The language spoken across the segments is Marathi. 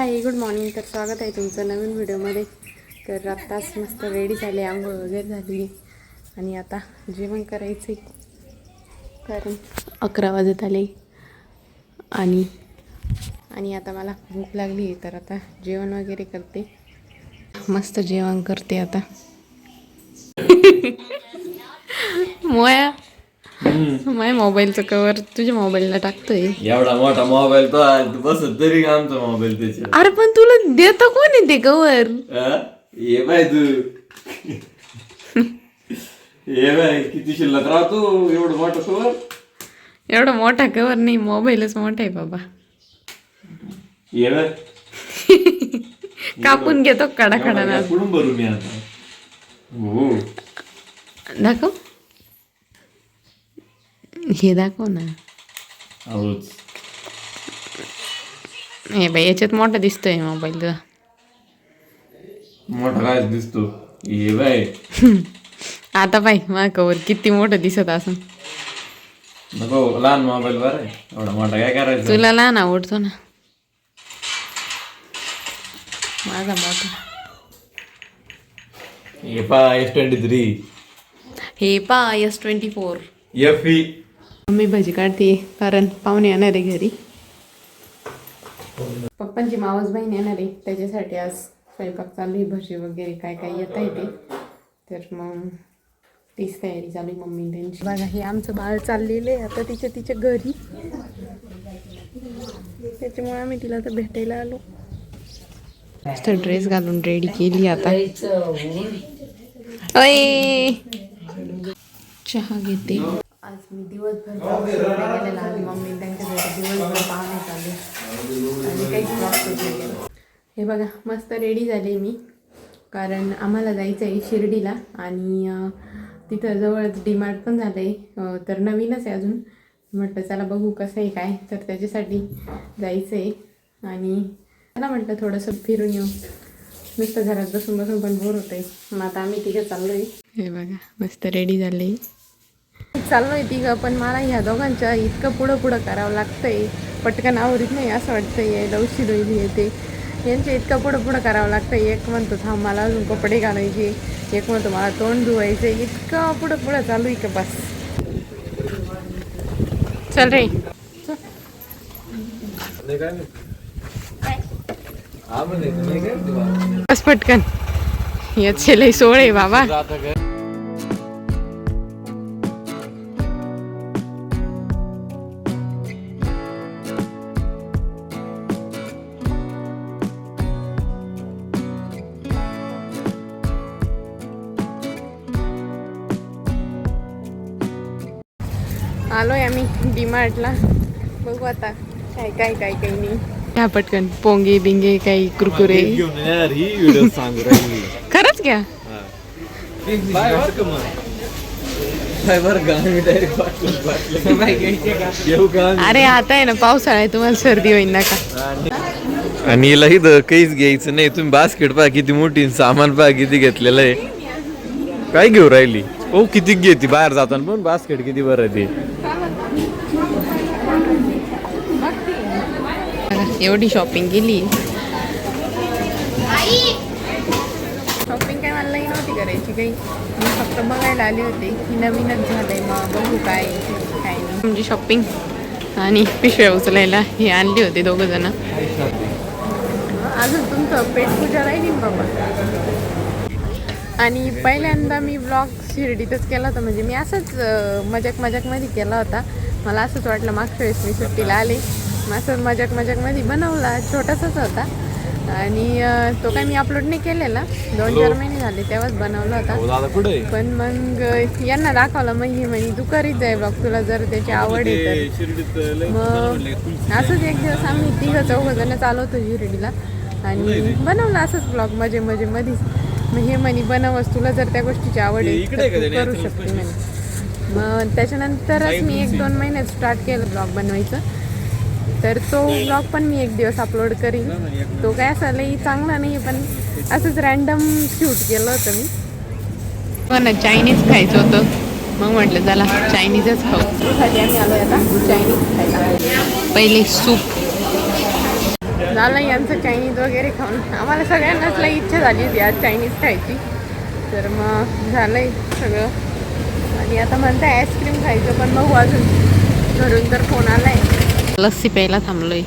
Hi good morning. तर स्वागत आहे तुमचं नवीन व्हिडिओमध्ये. तर आत्ताच मस्त रेडी झाले आंघोळ वगैरे झाली. आणि आता जेवण करायचं कारण अकरा वाजत आले. आणि आणि आता मला भूक लागली आहे तर आता जेवण वगैरे करते. मस्त जेवण करते आता. मोया. माझ्या मोबाईलचं कवर तुझ्या मोबाईलला टाकतोय. एवढा मोठा मोबाईल तो बसत तरी आमचा मोबाईल त्याच्यात अरे पण तुला देतं कोण आहे ते कवर? ये बाय तू. ये बाय किती शिल्लक राहतो एवढं मोठं सोबत एवढा मोठा कवर नाही मोबाईलच मोठा आहे बाबा. ये बाय कापून घेतो कडा कडा ना कुठून भरू मी आता हो. दाखव. हे दाखव ना हे बाई याच्यात मोठा दिसतोय मोबाईल तुझा मोठा काय दिसतो ये बाय आता पाय माझा कवर किती मोठं दिसत असं नको लहान मोबाईल बरं आहे. एवढा मोठा काय करायचं तुला लहान आवडतो ना माझा मोठा ये पा एस ट्वेंटी थ्री हे पा S twenty four F E mummy भजी काढते कारण पाहुणे येणार आहे घरी. पप्पांची मावस बहीण येणार आहे त्याच्यासाठी आज स्वयंपाक चालू आहे भजी वगैरे काय काय येत आहे ते. तर मग तीच तयारी चालू आहे मम्मी त्यांची. बघा हे आमचं बाळ चाललेलं आहे आता तिच्या तिच्या घरी. त्याच्यामुळे आम्ही तिला आता भेटायला आलो. मस्त ड्रेस घालून रेडी केली आता. अय. चहा घेते. आज मी दिवसभर जॉबला गेलेला आणि मम्मी त्यांच्याकडे दिवसभर पाहुणे चालू आणि काहीच केलं. हे बघा मस्त रेडी झाले मी. कारण आम्हाला जायचं आहे शिर्डीला आणि तिथं जवळच डीमार्ट पण झालं आहे तर नवीनच आहे अजून. म्हटलं चला बघू कसं आहे काय? तर त्याच्यासाठी जायचं आहे आणि चला म्हटलं थोडंसं फिरून येऊ. नुसतं घरात बसून बसून पण बोर होतं आहे मग आता आम्ही तिघं चाललो आहे हे बघा मस्त रेडी झाले. चाललोय तिघं पण मला ह्या दोघांच्या इतकं पुढं पुढं करावं लागतंय. पटकन आवरीत नाही असं वाटतंय यायला उशीर होईल हे ते. यांच्या इतकं पुढं पुढं करावं लागतंय. एक म्हणतो थांब मला अजून कपडे घालायचे. एक म्हणतो मला तोंड धुवायचे इतकं पुढं पुढं चालू आहे का बस? चल रे. बस पटकन. याचे लय सोळ आहे आलोय आम्ही डीमार्टला. बघू आता काय काय काय काही नाही. ह्या पटकन पोंगे बिंगे काही कुरकुरे. खरंच घ्या अरे आता आहे ना पावसाळा आहे तुम्हाला सर्दी होईल ना का आणि इथं काहीच घ्यायचं नाही. तुम्ही बास्केट पहा किती मोठी सामान पहा किती घेतलेलं आहे. काय घेऊ राहिली? ओ किती घेते? बाहेर जाताना पण बास्केट किती बरं आहे ते. एवढी शॉपिंग केली. शॉपिंग काय मला नव्हती करायची काही. मी फक्त बघायला आली होते. की नवीनच झालंय मग बघू काय काय नाही. म्हणजे शॉपिंग आणि पिशव्या उचलायला हे आणली होती दोघं जण. अजून तुमचं पेट पूजा राहिली बाबा? आणि पहिल्यांदा मी ब्लॉग शिर्डीतच केला होता. म्हणजे मी असंच मजाक मजाकमध्ये केला होता. मला असंच वाटलं मागच्या वेळेस मी सुट्टीला आले. मग असं मजाक मजाकमध्ये बनवला छोटासाच होता. आणि तो काय मी अपलोड नाही केलेला. दोन चार महिने झाले तेव्हाच बनवला होता. पण मग यांना दाखवला मग हे म्हणे तू करीत जाय ब्लॉग तुला जर त्याची आवड आहे तर. मग असंच एक दिवस आम्ही तिघं चौघं जण चालवतो शिर्डीला. आणि बनवलं असंच ब्लॉग मजे मजे मधीच मग हे म्हणे बनवस तुला जर त्या गोष्टीची आवड आहे तर तू करू शकते म्हणे. मग त्याच्यानंतरच मी एक दोन महिन्यात स्टार्ट केलं ब्लॉग बनवायचं. तर तो ब्लॉग पण मी एक दिवस अपलोड करीन. तो काय असा लई चांगला नाही पण असंच रॅन्डम शूट केलं होतं मी. पण चायनीज खायचं होतं. मग म्हटलं चला चायनीजच खाऊ. आम्ही आलो आता चायनीज खायला. पहिले सूप झालं यांचं चायनीज वगैरे खाऊन. आम्हाला सगळ्यांनाच लई इच्छा झाली होती आज चायनीज खायची. तर मग झालंय सगळं. आणि आता म्हणताय आईस्क्रीम खायचं पण बघू अजून. घरून तर फोन आलाय? लस्सी प्यायला थांबलोय.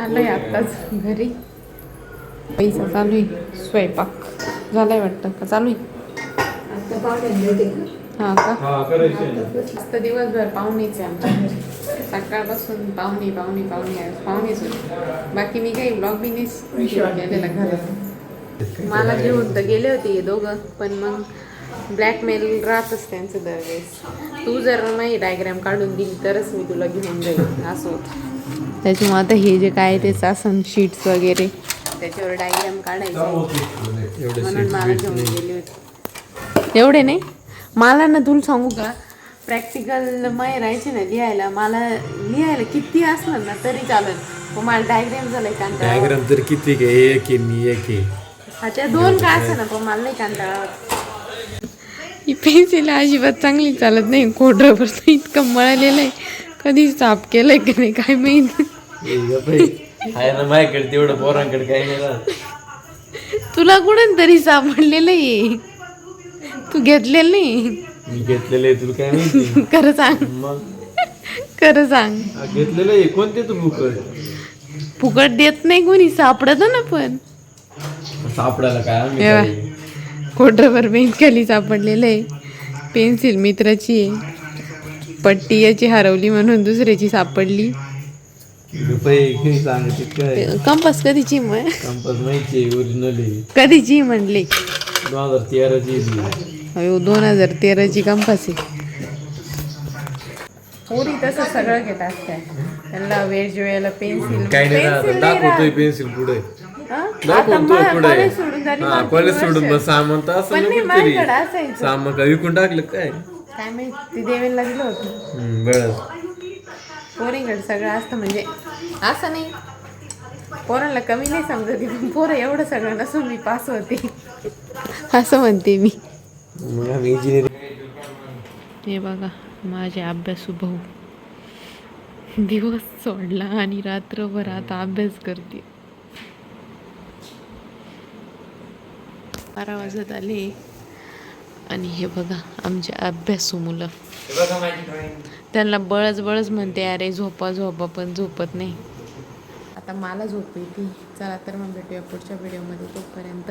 आलोय आत्ताच घरी. पैसा चालू आहे स्वयंपाक. झालाय वाटतं का? चालू आहे हा का? दिवसभर पाहुणेच आहे आमच्या घरी सकाळपासून पाहुणे पाहुणे पाहुणे आहे. पाहुणेच होते बाकी मी काही ब्लॉग बी नाही केलेला घरात. मला घेऊन तर गेले होते हे दोघं पण मग ब्लॅकमेल राहतच त्यांचं दरवेळेस. तू जर नाही डायग्राम काढून दिली तरच मी तुला घेऊन जाईल असं होतं. त्याच्यामुळे आता हे जे काय ते आसन शीट्स वगैरे त्याच्यावर डायग्राम काढायचं. म्हणून मला घेऊन गेले होते. एवढे नाही? मला ना तुला सांगू का? प्रॅक्टिकल माय राहायचे ना लिहायला. मला लिहायला किती असलं ना तरी चालेल. मग मला डायग्राम झालाय कंटाळा डायग्राम तर किती काय एक आहे मी एक आहे. हा त्या दोन का असं ना पण मला नाही कंटाळा ही पेन्सिल अजिबात चांगली चालत नाही. कोड रबर इतकं मळलेलं आहे. कधी साफ केलंय की नाही काय माहीत. आहे ना माझ्याकडे तेवढं पोरांकडे काही नाही राहत. तुला कुठं तरी सापडलेलं आहे. तू घेतलेलं नाही. मी घेतलेलं तुला काय माहिती? खरं सांग. मग? खरं सांग. घेतलेलं आहे कोणते तू बुक फुकट देत नाही कोणी सापडत ना पण. सापडायला काय आम्ही हे बघ. खाली सापडलेलं आहे. पेन्सिल मित्राची आहे. पट्टी याची हरवली म्हणून दुसऱ्याची सापडली. रुपये काही सांगते काय? कंपास कधीची मग? कंपास माहिती ओरिजिनल आहे. कधीची म्हणले? दोन हजार तेराची आहे. अयो दोन हजार तेराची कंपास पोरी तसं सगळं घेत असते त्यांना वेळ वेळेला पेन्सिल काही नाही राहत दाखवतोय पेन्सिल पुढे. आता दाखवतोय पुढे. कॉलेज सोडून झाली हा दोन-तीन कॉलेज वर्ष. सोडून बस सामान तर असं पण नाही नको तरी माझ्याकडे असायचं. सामान का विकून टाकलं काय? काय माहिती ते देवेला दिलं होतं. हम्म, बरं. पोरींकडे सगळं असतं म्हणजे असं नाही. पोरांना कमी नाही समजत. पण पोरं एवढं सगळं नसून मी पास होते. असं म्हणते मी. हे बघा माझे अभ्यासू भाऊ. दिवस सोडला आणि रात्रभर आता अभ्यास करते. बारा वाजत आले. आणि हे बघा आमचे अभ्यासू मुलं. त्यांना बळच बळच म्हणते अरे झोपा झोपा पण झोपत नाही. आता मला झोप येते. चला तर मग भेटूया पुढच्या व्हिडिओमध्ये तोपर्यंत